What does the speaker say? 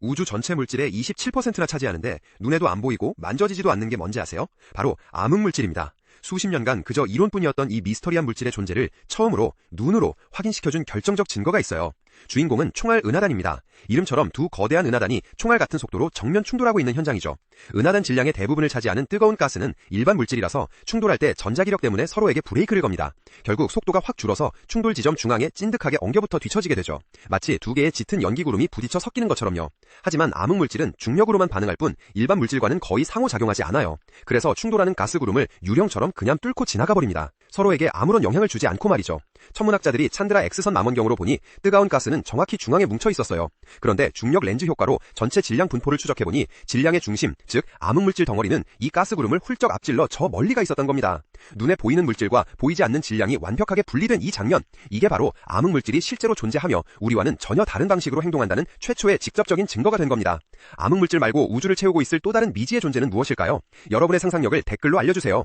우주 전체 물질의 27%나 차지하는데 눈에도 안 보이고 만져지지도 않는 게 뭔지 아세요? 바로 암흑 물질입니다. 수십 년간 그저 이론뿐이었던 이 미스터리한 물질의 존재를 처음으로 눈으로 확인시켜준 결정적 증거가 있어요. 주인공은 총알 은하단입니다. 이름처럼 두 거대한 은하단이 총알 같은 속도로 정면 충돌하고 있는 현장이죠. 은하단 질량의 대부분을 차지하는 뜨거운 가스는 일반 물질이라서 충돌할 때 전자기력 때문에 서로에게 브레이크를 겁니다. 결국 속도가 확 줄어서 충돌 지점 중앙에 찐득하게 엉겨붙어 뒤처지게 되죠. 마치 두 개의 짙은 연기구름이 부딪혀 섞이는 것처럼요. 하지만 암흑물질은 중력으로만 반응할 뿐 일반 물질과는 거의 상호작용하지 않아요. 그래서 충돌하는 가스구름을 유령처럼 그냥 뚫고 지나가 버립니다. 서로에게 아무런 영향을 주지 않고 말이죠. 천문학자들이 찬드라 X선 망원경으로 보니 뜨거운 가스는 정확히 중앙에 뭉쳐 있었어요. 그런데 중력 렌즈 효과로 전체 질량 분포를 추적해보니 질량의 중심, 즉 암흑물질 덩어리는 이 가스 구름을 훌쩍 앞질러 저 멀리가 있었던 겁니다. 눈에 보이는 물질과 보이지 않는 질량이 완벽하게 분리된 이 장면, 이게 바로 암흑물질이 실제로 존재하며 우리와는 전혀 다른 방식으로 행동한다는 최초의 직접적인 증거가 된 겁니다. 암흑물질 말고 우주를 채우고 있을 또 다른 미지의 존재는 무엇일까요? 여러분의 상상력을 댓글로 알려주세요.